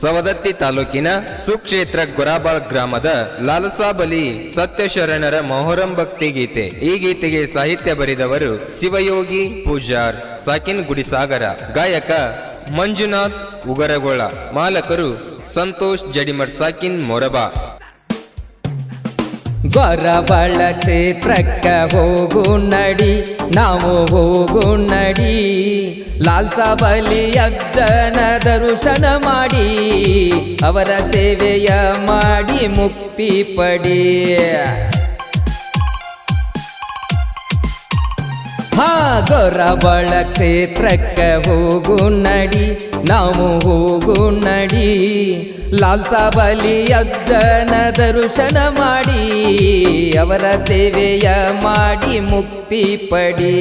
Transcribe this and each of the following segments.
ಸವದತ್ತಿ ತಾಲೂಕಿನ ಸುಕ್ಷೇತ್ರ ಗೊರಾಬಾಳ್ ಗ್ರಾಮದ ಲಾಲಸಾಬಲಿ ಸತ್ಯಶರಣರ ಮೊಹರಂ ಭಕ್ತಿ ಗೀತೆ. ಈ ಗೀತೆಗೆ ಸಾಹಿತ್ಯ ಬರೆದವರು ಶಿವಯೋಗಿ ಪೂಜಾರ್, ಸಾಕಿನ್ ಗುಡಿಸಾಗರ, ಗಾಯಕ ಮಂಜುನಾಥ್ ಉಗರಗೊಳ, ಮಾಲಕರು ಸಂತೋಷ್ ಜಡಿಮರ್, ಸಾಕಿನ್ ಮೊರಬಾ. ಗೊರಬಳ ಕ್ಷೇತ್ರಕ್ಕ ಹೋಗು ನಡಿ, ನಾವು ಹೋಗು ನಡಿ. ಲಾಲ್ ಸಾಬಲಿ ದರ್ಶನ ಮಾಡಿ, ಅವರ ಸೇವೆಯ ಮಾಡಿ ಮುಕ್ತಿ ಪಡಿ. ಹಾ ಕ್ಷೇತ್ರಕ್ಕೆ ಹೋಗು ನಡಿ, ನಾವು ಹೋಗು ನಡಿ. ಲಾಲ್ ಸಾಬಲಿ ಅಜ್ಜನ ದರ್ಶನ ಮಾಡಿ, ಅವರ ಸೇವೆಯ ಮಾಡಿ ಮುಕ್ತಿ ಪಡಿ.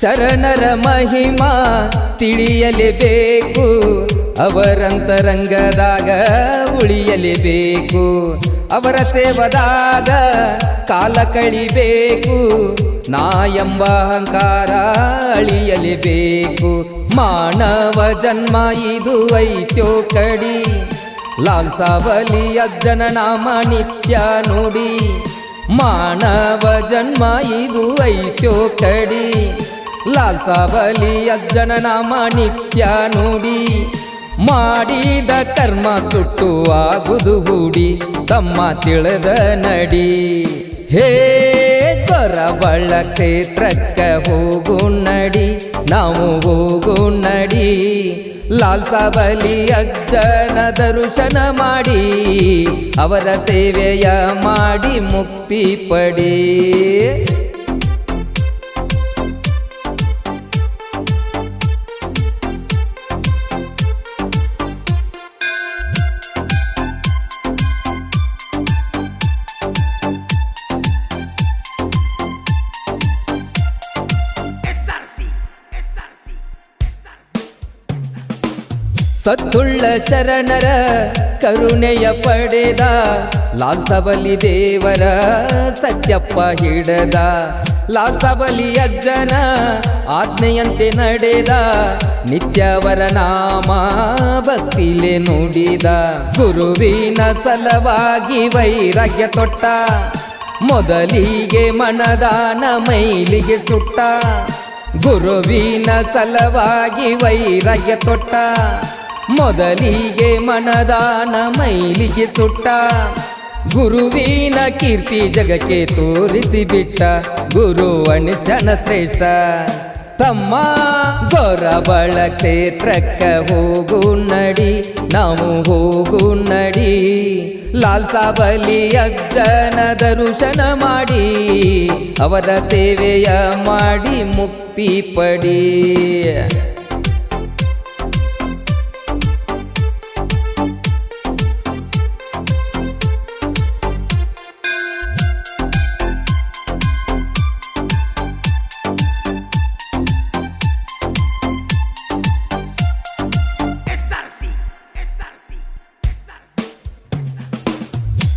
ಶರಣರ ಮಹಿಮಾ ತಿಳಿಯಲೇಬೇಕು, ಅವರಂತರಂಗದಾಗ ಉಳಿಯಲೇಬೇಕು, ಅವರ ಸೇವದಾಗ ಕಾಲ ಕಳಿಬೇಕು, ನಾ ಎಂಬ ಅಹಂಕಾರ ಅಳಿಯಲೇಬೇಕು. ಮಾನವ ಜನ್ಮ ಇದು ಐತ್ಯೋ ಕಡಿ ಲಾಲ್ಸಾವಲಿ ಅಜ್ಜನ ನಾಮ ನಿತ್ಯ ನುಡಿ. ಮಾನವ ಜನ್ಮ ಇದು ಐತ್ಯೋ ಕಡಿ ಲಾಲ್ಸಾವಲಿ ಅಜ್ಜನ ನಾಮ ನಿತ್ಯ ನುಡಿ. ಮಾಡಿದ ಕರ್ಮ ಸುಟ್ಟು ಆಗುದು ಹೂಡಿ. ತಮ್ಮ ತಿಳಿದ ನಡಿ. ಹೇ ಕೊರಬಳ್ಳ ಕ್ಷೇತ್ರಕ್ಕ ಹೋಗು ನಡಿ. ನಾವು ಹೋಗು ನಡಿ. ಲಾಲ್ಸಾವಲಿ ಅಜ್ಜನ ದರ್ಶನ ಮಾಡಿ. ಅವರ ಸೇವೆಯ ಮಾಡಿ ಮುಕ್ತಿ ಪಡಿ. ಸತ್ತುಳ್ಳ ಶರಣರ ಕರುಣೆಯ ಪಡೆದ ಲಾಲ್ಸಬಲಿ ದೇವರ ಸತ್ಯಪ್ಪ ಹಿಡದ. ಲಾಲ್ಸಬಲಿ ಅಜ್ಜನ ಆಜ್ಞೆಯಂತೆ ನಡೆದ ನಿತ್ಯವರ ನಾಮ ಭಕ್ತಿಲೆ ನುಡಿದ. ಗುರುವಿನ ಸಲವಾಗಿ ವೈರಾಗ್ಯ ತೊಟ್ಟ, ಮೊದಲಿಗೆ ಮನದಾನ ಮೈಲಿಗೆ ಸುಟ್ಟ. ಗುರುವಿನ ಸಲವಾಗಿ ವೈರಾಗ್ಯ ತೊಟ್ಟ. ಮೊದಲಿಗೆ ಮನದಾನ ಮೈಲಿಗೆ ಸುಟ್ಟ. ಗುರುವಿನ ಕೀರ್ತಿ ಜಗಕ್ಕೆ ಗುರು ಅಣಿಸನ ಶ್ರೇಷ್ಠ. ತಮ್ಮ ಗೊರಬಳ ಕ್ಷೇತ್ರಕ್ಕ ಹೋಗು ನಡಿ, ನಾವು ಹೋಗು ನಡಿ. ಲಾಲ್ ಸಾಬಲಿ ಅಜ್ಜನ ದರ್ಶನ ಮಾಡಿ, ಅವರ ಸೇವೆಯ ಮಾಡಿ ಮುಕ್ತಿ ಪಡಿ.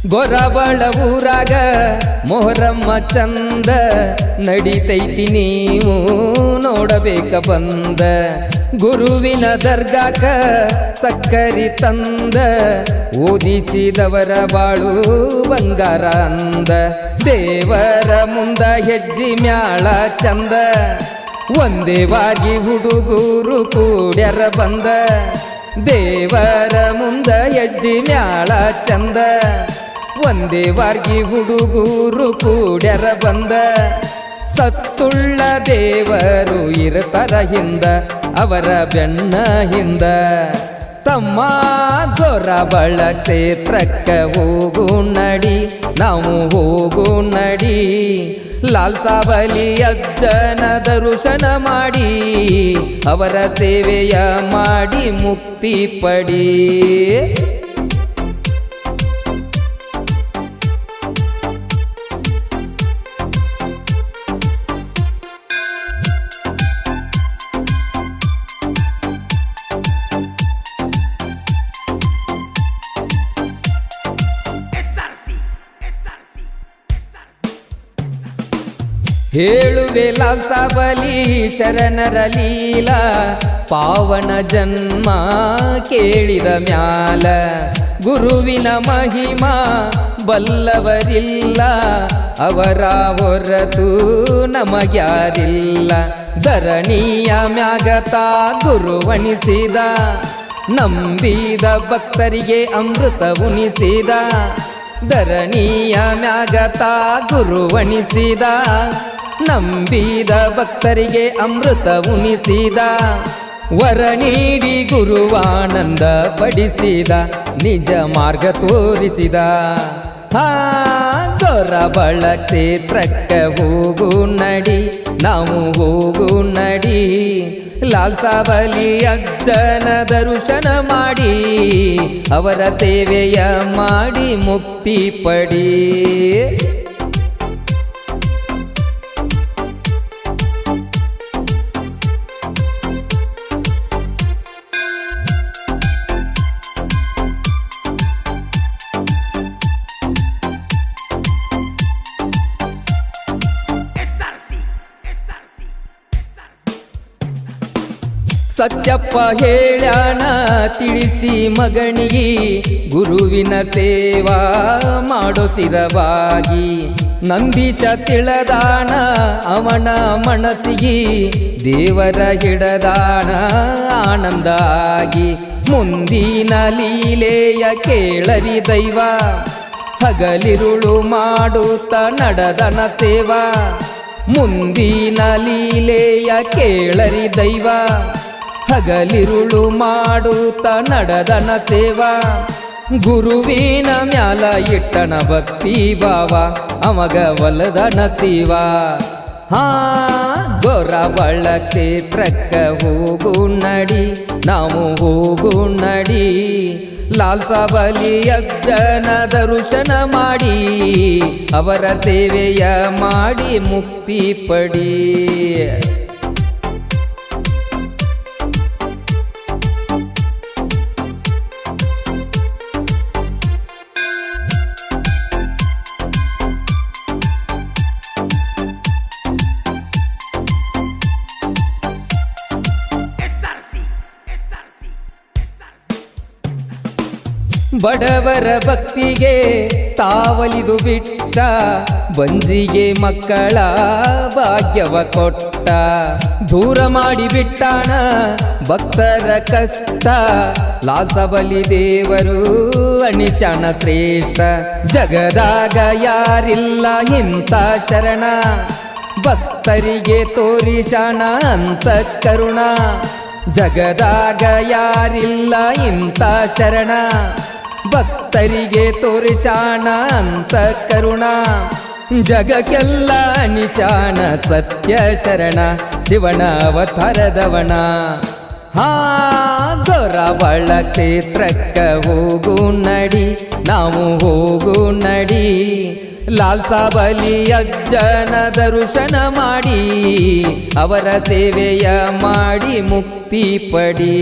ಗೊರಬಳ ಊರಾಗ ಮೊಹರಮ್ಮ ಚಂದ ನಡಿತೈತಿ ನೀವು ನೋಡಬೇಕ ಬಂದ. ಗುರುವಿನ ದರ್ಗಾಕ ಸಕ್ಕರಿ ತಂದ, ಓದಿಸಿದವರ ಬಾಳು ಬಂಗಾರ ಅಂದ. ದೇವರ ಮುಂದ ಹೆಜ್ಜಿ ಮ್ಯಾಳ ಚಂದ ಒಂದೇವಾಗಿ ಹುಡುಗೂರು ಕೂಡ್ಯರ ಬಂದ. ದೇವರ ಮುಂದ ಹೆಜ್ಜಿ ಮ್ಯಾಳ ಚಂದ. ಒಂದೇ ವಾರ್ಗಿ ಹುಡುಗೂರು ಕೂಡ್ಯರ ಬಂದ. ಸತ್ತುಳ್ಳ ದೇವರು ಇರ್ತರ ಹಿಂದ, ಅವರ ಬೆಣ್ಣ ಹಿಂದ. ತಮ್ಮ ಜೊರಬಳ ಕ್ಷೇತ್ರಕ್ಕ ಹೋಗು ನಡಿ, ನಾವು ಹೋಗು ನಡಿ. ಲಾಲ್ ಸಾವಲಿ ಅಜ್ಜನ ಮಾಡಿ, ಅವರ ಸೇವೆಯ ಮಾಡಿ ಮುಕ್ತಿ ಪಡಿ. ಹೇಳುವೆ ಲಾಲ್ಸಾ ಬಲಿ ಶರಣರ ಲೀಲಾ, ಪಾವನ ಜನ್ಮ ಕೇಳಿದ ಮ್ಯಾಲ. ಗುರುವಿನ ಮಹಿಮಾ ಬಲ್ಲವರಿಲ್ಲ, ಅವರ ಹೊರತು ನಮಗ್ಯಾರಿಲ್ಲ. ಧರಣಿಯ ಮ್ಯಾಗತ ಗುರುವಣಿಸಿದ ನಂಬಿದ ಭಕ್ತರಿಗೆ ಅಮೃತ ಉಣಿಸಿದ. ಧರಣಿಯ ಮ್ಯಾಗತ ಗುರುವಣಿಸಿದ ನಂಬಿದ ಭಕ್ತರಿಗೆ ಅಮೃತ ಉಣಿಸಿದ. ವರ ನೀಡಿ ಗುರುವಾನಂದ ಪಡಿಸಿದ. ನಿಜ ಮಾರ್ಗ ತೋರಿಸಿದ. ಹಾ ಗೊರಬಳ ಕ್ಷೇತ್ರಕ್ಕೆ ಹೋಗು ನಡಿ. ನಾವು ಹೋಗು ನಡಿ. ಲಾಲ್ಸಾಬಲಿ ಅಜ್ಜನ ದರ್ಶನ ಮಾಡಿ. ಅವರ ಸೇವೆಯ ಮಾಡಿ ಮುಕ್ತಿ ಪಡಿ. ಸತ್ಯಪ್ಪ ಹೇಳ್ಯಾಣ ತಿಳಿಸಿ ಮಗನಿಗೆ, ಗುರುವಿನ ಸೇವಾ ಮಾಡೋ ಸಿರವಾಗಿ. ನಂದೀಶ ತಿಳದಾಣ ಅವನ ಮನಸ್ಸಿಗೆ, ದೇವರ ಹಿಡದಾಣ ಆನಂದ ಆಗಿ ಮುಂದಿನ ಲೀಲೆಯ ಕೇಳರಿ ದೈವ, ಹಗಲಿರುಳು ಮಾಡುತ್ತ ನಡೆದನ ಸೇವಾ. ಮುಂದಿನ ಲೀಲೆಯ ಕೇಳರಿ ದೈವ ಹಗಲಿರುಳು ಮಾಡುತ್ತ ನಡದನ ಸೇವಾ. ಗುರುವಿನ ಮ್ಯಾಲ ಇಟ್ಟನ ಭಕ್ತಿ ಬಾವ ಅಮಗ ಒಲದನ ಶಿವ ಹಾ ಗೊರಬಳ ಕ್ಷೇತ್ರಕ್ಕ ಹೋಗು ನಡಿ, ನಾವು ಹೋಗು ನಡಿ. ಲಾಲ್ ಬಲಿ ಅಜ್ಜನ ದರ್ಶನ ಮಾಡಿ, ಅವರ ಸೇವೆಯ ಮಾಡಿ ಮುಕ್ತಿ ಪಡಿ. ಬಡವರ ಭಕ್ತಿಗೆ ತಾವಲಿದು ಬಿಟ್ಟ ಬಂಜಿಗೆ ಮಕ್ಕಳ ಭಾಗ್ಯವ ಕೊಟ್ಟ. ದೂರ ಮಾಡಿ ಬಿಟ್ಟಾಣ ಭಕ್ತರ ಕಷ್ಟ, ಲಾಸಬಲಿ ದೇವರು ಅಣಿಶಾಣ ಶ್ರೇಷ್ಠ. ಜಗದಾಗ ಯಾರಿಲ್ಲ ಇಂಥ ಶರಣ, ಭಕ್ತರಿಗೆ ತೋರಿಶಾಣ ಅಂತ ಕರುಣ. ಜಗದಾಗ ಯಾರಿಲ್ಲ ಇಂಥ ಶರಣ. ಭಕ್ತರಿಗೆ ತೋರಿಸಾಣ ಅಂತ ಕರುಣ. ಜಗಕ್ಕೆಲ್ಲ ನಿಶಾನ ಸತ್ಯ ಶರಣ, ಶಿವನ ಅವತಾರದವಣ. ಹಾ, ದೊರಬಳ ಕ್ಷೇತ್ರಕ್ಕ ಹೋಗು ನಡಿ, ನಾವು ಹೋಗು ನಡಿ. ಲಾಲ್ಸಾಬಲಿ ಅಜ್ಜನ ದರ್ಶನ ಮಾಡಿ, ಅವರ ಸೇವೆಯ ಮಾಡಿ ಮುಕ್ತಿ ಪಡಿ.